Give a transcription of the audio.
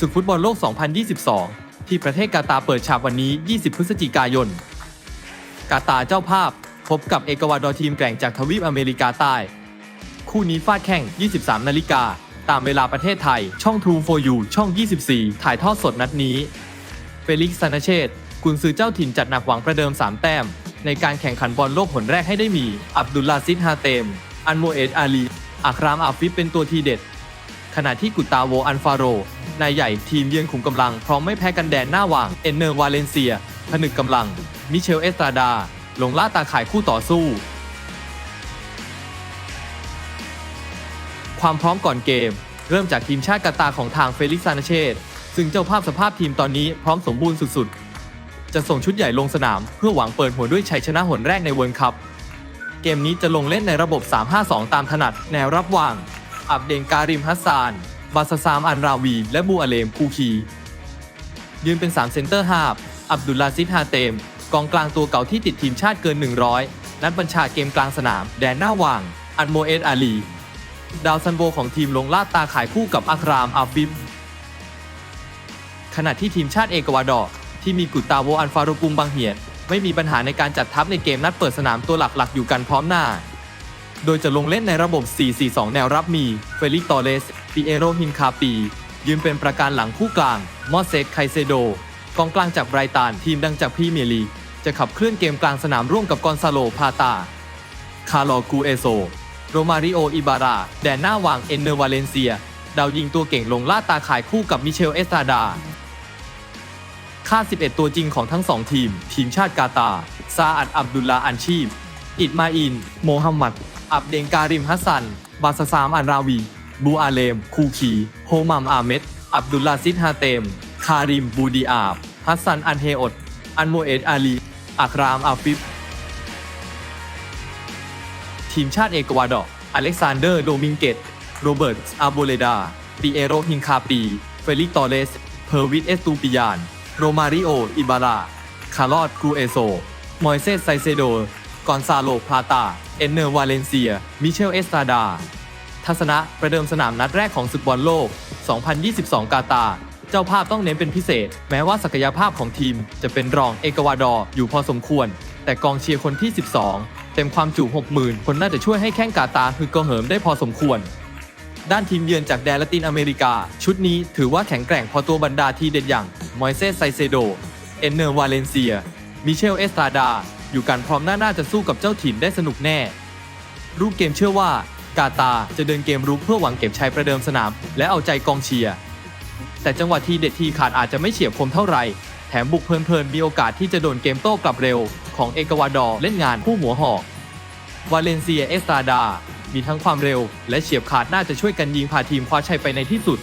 ศึกฟุตบอลโลก 2022 ที่ประเทศกาตาร์เปิดฉากวันนี้ 20 พฤศจิกายน กาตาร์เจ้าภาพ พบกับเอกวาดอร์ทีมแกร่งจากทวีปอเมริกาใต้ คู่นี้ฟาดแข่ง 23 นาฬิกา ตามเวลาประเทศไทย ช่อง True for You ช่อง 24 ถ่ายทอดสดนัดนี้ เฟลิกซ์ซานาเชตกุนซือเจ้าถิ่นจัดหนักหวังประเดิม 3 แต้ม ในการแข่งขันบอลโลกผลแรกให้ได้มี อับดุลลาซิดฮาเตม อันโมเอตอาลีอัครามอาฟิฟเป็นตัวทีเด็ด ขณะที่กุตาโวอันฟาโร นายใหญ่ทีมเยือนขุมกำลังพร้อมไม่แพ้กันแดนหน้าหว่าง เอนเนอร์วาเลนเซีย ผนึกกำลัง มิเชลเอสตราดา ลงล่าตาข่ายคู่ต่อสู้ ความพร้อมก่อนเกม เริ่มจากทีมชาติกาตาของทางเฟลิกซ์ซานาเชตซึ่งเจ้าภาพสภาพทีมตอนนี้พร้อมสมบูรณ์สุดๆ จะส่งชุดใหญ่ลงสนาม เพื่อหวังเปิดหัวด้วยชัยชนะหนแรกในเวิร์ลคัพเกมนี้จะลงเล่นในระบบ 3-5-2 ตามถนัดแนวรับวาง อับเดงการิมฮัสซาน บาสซามอันราวี และบูอาเลมคูคี ยืนเป็น 3 เซนเตอร์ฮาบอับดุลลาซิดฮาเตม กองกลางตัวเก่าที่ติดทีมชาติเกิน 100 นัดบัญชาเกมกลางสนาม แดนหน้าว่าง อันโมเอตอาลี ดาวซันโบของทีมลงลาดตาขายคู่กับอัครามอาฟิฟขณะที่ทีมชาติเอกวาดอร์ที่มีกุตาโวอันฟาโรกุงบางเหียนไม่มีปัญหาในการจัดทัพในเกมนัดเปิดสนามตัวหลักๆ อยู่กันพร้อมหน้า โดยจะลงเล่นในระบบ 4-4-2 แนวรับมีเฟลิกตอเรสปิเอโรฮินคาปี ยืนเป็นประการหลังคู่กลาง มอสเซกไคเซโดกองกลางจากไบรตันทีมดังจากพรีเมียร์ลีกจะขับเคลื่อนเกมกลางสนามร่วมกับกอนซาโลพาตา คาร์ลอกูเอโซ โรมาริโอ อิบารา แดนหน้าวางเอนเนอร์วาเลนเซีย ดาวยิงตัวเก่งลงล่าตาขายคู่กับมิเชล เอสตาดา ค่า 11 ตัวจริงของทั้ง2ทีม ทีมชาติกาตา ซาอัดอับดุลลาอันชีพอิดมาอิน โมฮัมหมัด อับเดงการิมฮัสซัน บาสซามอันราวี บูอาเลม คูคี โฮมัมอาเมดอับดุลลาซิดฮาเตม คาริม บูดีอาบ ฮัสซัน อันเฮอด อันโมเอตอาลี อัคราม อาฟิฟ ทีมชาติเอกวาดอร์ อเล็กซานเดอร์ โดมิงเกต โรเบิร์ต อาโบเลดาปิเอโรฮินคาปี เฟลิกตอเรส เพอร์วิทเอสตูปิยาน โรมาริโอ อิบารา คาร์ลอดกูเอโซ มอยเซสไซเซโด กอนซาโลพลาตา เอนเนอร์วาเลนเซีย มิเชลเอสตาดา ทัศนะประเดิมสนามนัดแรกของศึกบอลโลก 2022 กาตา เจ้าภาพต้องเน้นเป็นพิเศษ แม้ว่าศักยภาพของทีมจะเป็นรองเอกวาดอร์อยู่พอสมควร แต่กองเชียร์คนที่ 12 เต็มความจุ 60,000 คนน่าจะช่วยให้แข้งกาตาฮึกกระเหิมได้พอสมควรด้านทีมเยือนจากแดนละตินอเมริกา ชุดนี้ถือว่าแข็งแกร่งพอตัวบรรดาทีเด็ดอย่าง มอยเซสไซเซโด เอนเนอร์วาเลนเซีย มิเชลเอสตาดา อยู่กันพร้อมหน้าน่าจะสู้กับเจ้าถิ่นได้สนุกแน่ รูปเกมเชื่อว่ากาตาจะเดินเกมรุกเพื่อหวังเก็บชัยประเดิมสนาม และเอาใจกองเชียร์แต่จังหวะทีเด็ดทีขาดอาจจะไม่เฉียบคมเท่าไหร่แถมบุกเพลินๆมีโอกาสที่จะโดนเกมโต้กลับเร็ว ของเอกวาดอร์เล่นงานผู้หัวหอกวาเลนเซียเอสตราดา มีทั้งความเร็วและเฉียบขาดน่าจะช่วยกันยิงพาทีมคว้าชัยไปในที่สุด